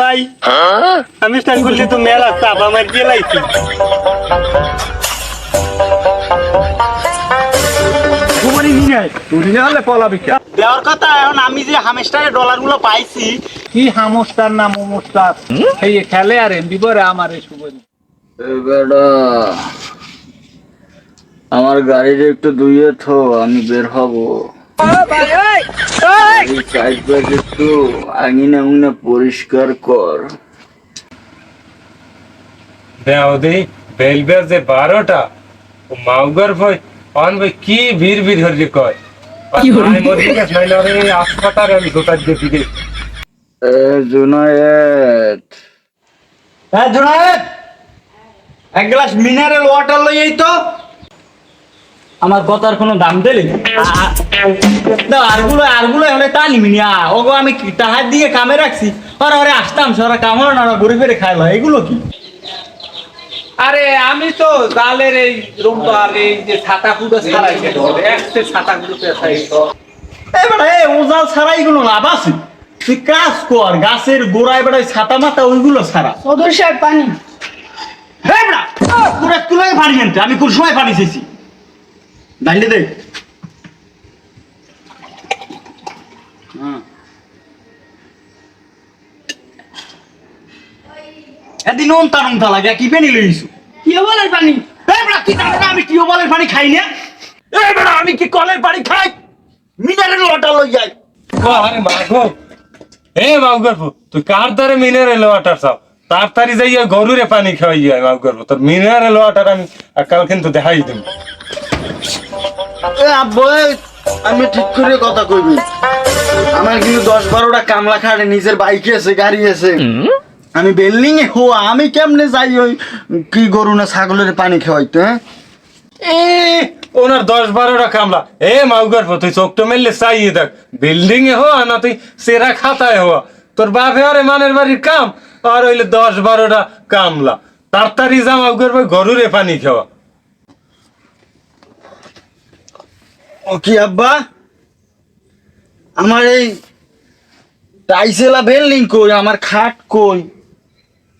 ভাই। আমি স্নান করলে তো মেলা চাপ আমার দেওয়ার কথা এখন আমি যে হামেস্টারের ডলারগুলো পাইছি কি হামস্টার না মোমস্টার এই খেলে আর এমবি বরে আমার আমার গাড়ির একটু ধুয়ে থো আমি বের হব। এই সাইডটা একটু আঙিনা উঙিনা পরিষ্কার কর। দেও দে যে বারোটা মাউগার ভাই অন ভাই কি ভিড় ভিড় হরি কয়। হাসপাতালে আমি দিয়ে হ্যাঁ জোনায়েত এক গ্লাস মিনারেল ওয়াটার লই এই তো আমার কথার কোনো দাম দিলি? আরগুলো আরগুলো হলে তা নিবি না। ওগো আমি তাহার দিয়ে কামে রাখছি? ওরা ওরে আসতাম সরা কাম হলো না ঘুরে ফিরে খাইলো। এগুলো কি? আরে আমি তো জালের এই রুম আর এই যে ছাতা গুলো। ছাড়াই একটা ছাতা গুলো। এবারে লাভ আছে? তুই কাজ কর গাছের গোড়ায় বেড়ায় ছাতা মাতা ওইগুলো ছাড়া। সাহেব পানি। হ্যাঁ তোরা তুলাই পানি আমি কোন সময় পানি চেয়েছি দাঁড়িয়ে দে। নন্তা লাগে কি পেনি লইছু কি পানি? জানো না আমি টিউবওয়েলের পানি খাই না? বেড়া আমি কি কলের পানি খাই? মিনারেল ওয়াটার লই যাই আরে মাগো। এ ফু তুই কার দ্বারে মিনারেল ওয়াটার চাও? তাড়াতাড়ি যাইয়া গরুরে পানি খাওয়াই যায় ফু তোর মিনারেল ওয়াটার আমি কাল কিন্তু দেখাই এ আব্বু আমি ঠিক করে কথা কইবি। আমার কিন্তু দশ বারোটা কামলা খাটে নিজের বাইক আছে গাড়ি আছে। আমি বিল্ডিং এ হো আমি কেমনে যাই ওই কি গরু না ছাগলের পানি খাওয়াইতে হ্যাঁ? এ ওনার দশ বারোটা কামলা। এ মাউগার তুই চোখটা মেললে চাইয়ে দেখ। বিল্ডিং এ হওয়া না তুই সেরা খাতায় হওয়া? তোর বাপে আরে মানের বাড়ির কাম? আর হইলে দশ বারোটা কামলা। তাড়াতাড়ি যা মাউগার ভাই গরুরে পানি খাওয়া। ও কি আব্বা? আমার এই টাইসেলা বিল্ডিং কই? আমার খাট কই?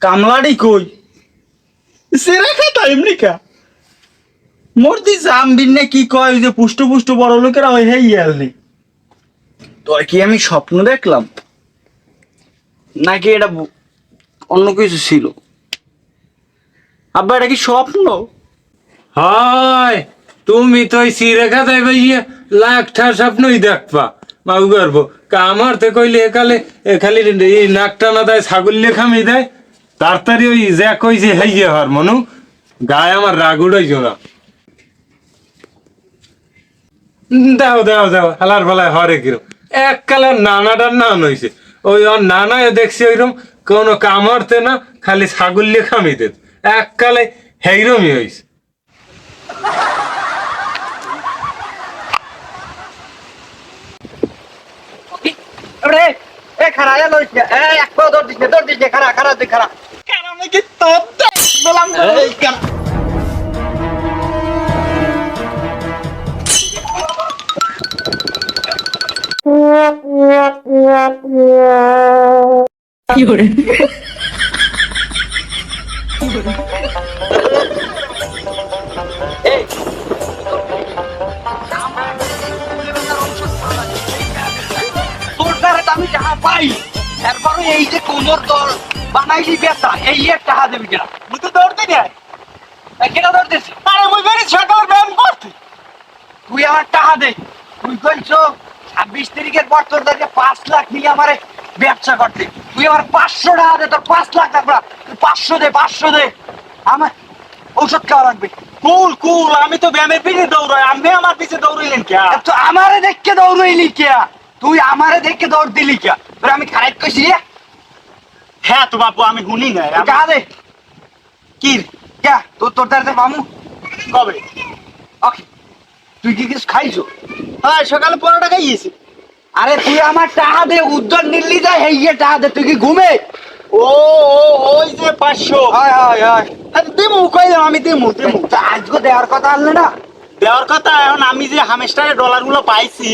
কামলাড়ি কই? সেরা খাতা এমনি কা মূর্তি জাম বিন্নে কি কয় যে পুষ্ট পুষ্ট বড় লোকেরা ওই হেই আলনি তো কি আমি স্বপ্ন দেখলাম? নাকি এটা অন্য কিছু ছিল? আব্বা, এটা কি স্বপ্ন? হয়, তুমি তো ওই সিরেখা যাই ভাইয়া লাখ ঠার স্বপ্নই দেখবা। মাউ গর্ব আমার তো কইলে একালে খালি নাকটা না দেয়, ছাগল খামি দেয়। তাড়াতাড়ি ওই যা কইছে হাইয়ে হর মনু, গায়ে আমার রাগ উড়াইছো না। দাও দাও দাও, হালার ফালায় হরে কিরম। এক কালার নানাটার নান হইছে। ওই ওর নানায় দেখছি ওইরকম কোনো কামড়তে না, খালি ছাগল খামি দে এক কালে হেইরমই হইছে। এ খারা এ লইছ এ, এক পা দৌড় দিস দৌড় দিস খারা খারা তুই খারা কারণ কি তোর বললাম আমি টাকা পাই এরপরে এই যে কোমর দর বানাইলি বেতা এই এর টাকা দেবি কিনা মুই তো দৌড়তে নাই। কেনা দৌড়তেছি। আরে মুই বেরি সকালে ব্যায়াম করতে তুই আমার টাকা দে। তুই কইছো ছাব্বিশ তারিখের পর তোর কাছে পাঁচ লাখ নিয়ে আমারে ব্যবসা করতে। তুই আমার পাঁচশো টাকা দে তোর পাঁচ লাখ টাকা তুই পাঁচশো দে পাঁচশো দে। আমার ঔষধ খাওয়া লাগবে। কুল কুল আমি তো ব্যায়ামের পিছে দৌড়াই। আপনি আমার পিছে দৌড়াইলেন কে? তো আমারে দেখকে দৌড়াইলি কে? তুই আমারে দেখকে দৌড় দিলি কে? তোর আমি খারাপ কইছি হ্যাঁ তো বাপু আমি শুনি না কা দে। কি? কে তোর তোর দাঁড়াতে মামু কবে? ওকে তুই কি কিছু খাইছো? হ্যাঁ সকালে পরোটা খাইয়েছি। আরে তুই আমার টাকা দে উদ্যোগ নিলি যা হেইয়ে টাকা দে তুই কি ঘুমে? ও ও ওই যে পাঁচশো। হয় হয় হয়। দিমু কইলাম আমি দিমু দিমু। আজকে দেওয়ার কথা আনলে না? দেওয়ার কথা এখন আমি যে হামেস্টারের ডলারগুলো পাইছি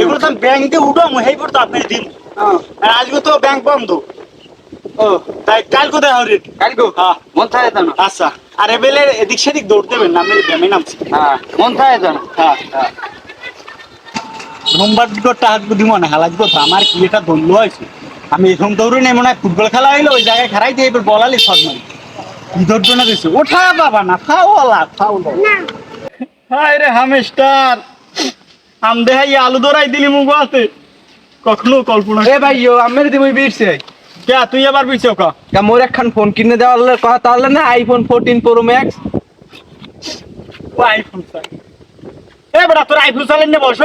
এগুলো তো ব্যাংকে উঠাম হেই পড়তো আপনি দিন আজকে তো ব্যাংক বন্ধ। ও তাই কাল কোথায় হরি কালকে হ্যাঁ। মন থাকে তো আচ্ছা আর এদিক সেদিক দৌড় দেবেন না আমি ব্যামে নামছি। হ্যাঁ মন থাকে তো হ্যাঁ হ্যাঁ। রোমবার দিকটা হাত দিব না হালাজ কথা আমার কি এটা হয়েছে? আমি এরকম দৌড়ে নেই মনে হয় ফুটবল খেলা হইল ওই জায়গায় খেলাই দিয়ে এবার বলালি শট মারি। কি ধরতো না দিছে ওঠা বাবা না ফাওলা হায় রে হামেস্টার আম দেহাই আলু দরাই দিলি মুখ আছে কখনো কল্পনা এ ভাই আমের দিবি বিরছে কে তুই বুঝছ ক। কা মোর একখান ফোন কিনে দেওয়ার কথা তাহলে না আইফোন 14 প্রো ম্যাক্স ও আইফোন এ বেটা তোর আইফোন চালেন না বস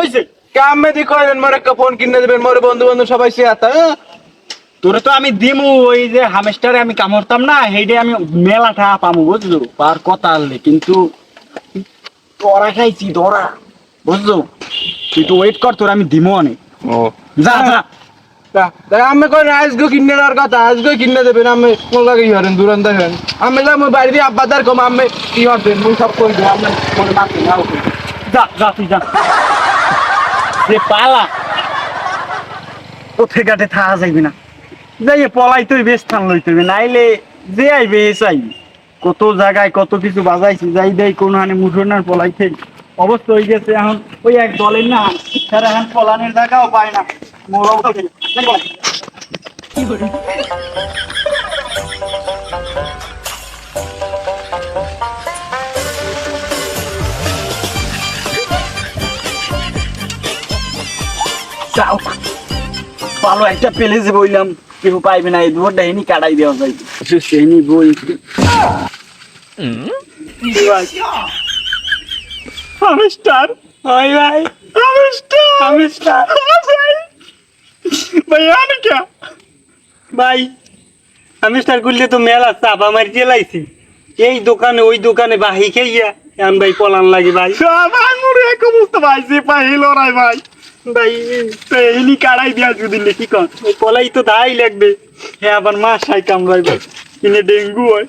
আমি দি কইলেন মোর একটা ফোন কিনে দিবেন মোর বন্ধু বান্ধব সবাই সে আতা তোরে তো আমি দিমু ওই যে হামেস্টারে আমি কামড়তাম না সেইটা আমি মেলা টাকা পামু বুঝলো পার কথা আনলে কিন্তু তোরা খাইছি তোরা বুঝলো তুই তো ওয়েট কর তোর আমি দিমু অনেক। ও। যা যা। আমি কই আজকে কিনে দেওয়ার কথা আজকে কিনে আমি কোন লাগে ইহারেন দুরান দেখেন আমি বাইরে দিয়ে আব্বাদার কম, আমি হবেন মুই সব কই আমি মাকে নাও যা যা তুই, যা। পালা থাকা যাইবি না। পলাই তুই বেশ স্থান লই তুই নাইলে যে আইবে, এসে আইবি। কত জায়গায় কত কিছু বাজাইছি, যাই দেই, কোন হানে মুঠোনার পলাই থেকে অবস্থা হয়ে গেছে এখন ওই এক দলের না, তারা এখন পলানের জায়গাও পায় না। যাও ভালো একটা পেলে যে বইলাম কেউ পাইবে না এই দুয়ারটা এনি কাটাই দেওয়া যায় সেনি বই হামস্টার হাই ভাই হামস্টার হামস্টার ভাই ভাই আনে কে? ভাই হামস্টার করলে তো মেলা চাপা মারি জেলাইছি এই দোকানে ওই দোকানে বাহি খাইয়া এখন ভাই পলান লাগে ভাই। ভাই মোর এক অবস্থা ভাই যে পাই লড়াই ভাই। ভাই তো কাড়াই দিয়া যদি কি কন। ওই পলাই তো দাই লাগবে। হ্যাঁ আবার মা সাই কামড়াই ভাই। কিনে ডেঙ্গু হয়।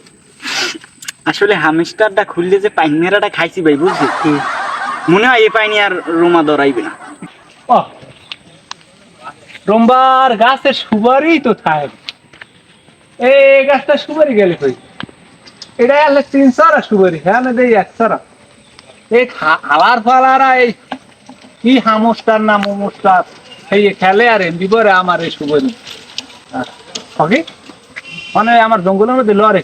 আসলে হামিস্টারটা খুললে যে পাইনেরাটা খাইছি ভাই বুঝলি? মনে হয় এ পাইনি আর রোমা দরাইবে না। রোমবার গাছের সুপারি তো থাকে এই গাছটা সুপারি গেলে কই? এটা এলে তিন সারা সুপারি হ্যাঁ না দেই এক সারা এই খালার ফালারা এই কি হামস্টার না মোমস্টার যে খেলে আর এমনি করে আমার এই সুপারি। ওকে মানে আমার জঙ্গলের মধ্যে লড়ে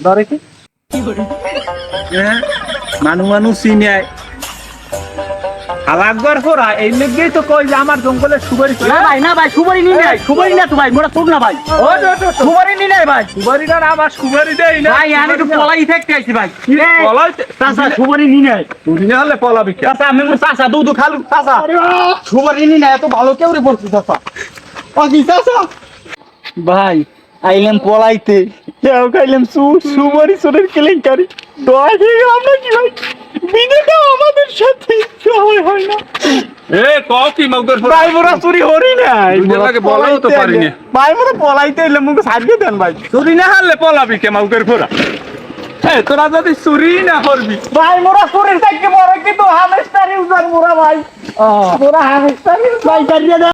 লড়ে কি? মানু মানু চিনায় আলাকবার ফোরা এই লেগেই তো কই যে আমার জঙ্গলের সুপারি না ভাই না ভাই সুপারি নি নাই সুপারি না তো ভাই মোরা শুন না ভাই। ও সুপারি নি নাই ভাই। সুপারিটা আমার সুপারি দেই না। ভাই আমি তো পলাই থাকতে আইছি ভাই। পলাইতে চাচা সুপারি নি নাই। তুই না হলে পলাবি কে? চাচা আমি চাচা দুধ খালু। চাচা সুপারি নি নাই এত ভালো কেউ রে বলছি চাচা? অজি চাচা? ভাই আইলাম পলাইতে। কেউ খাইলাম সু সুপারি সোরের কেলেঙ্কারি। দোয়া খেয়ে গেলাম নাকি ভাই? বিনেটা আমাদের সাথে সবাই হয় না? এ কও কি মগর ভাই মোরা চুরি হরি নাই লাগে বলাও তো পারি না। ভাই মোরা পলাইতে এলাম মুখ সারিয়ে দেন ভাই। তুই না হলে পলাবি কে মগর ফোরা এ তোরা যদি চুরি না করবি ভাই মোরা চুরির থেকে বড় কিন্তু হামেস্টার ইউজার মোরা ভাই। মোরা হামেস্টার ভাই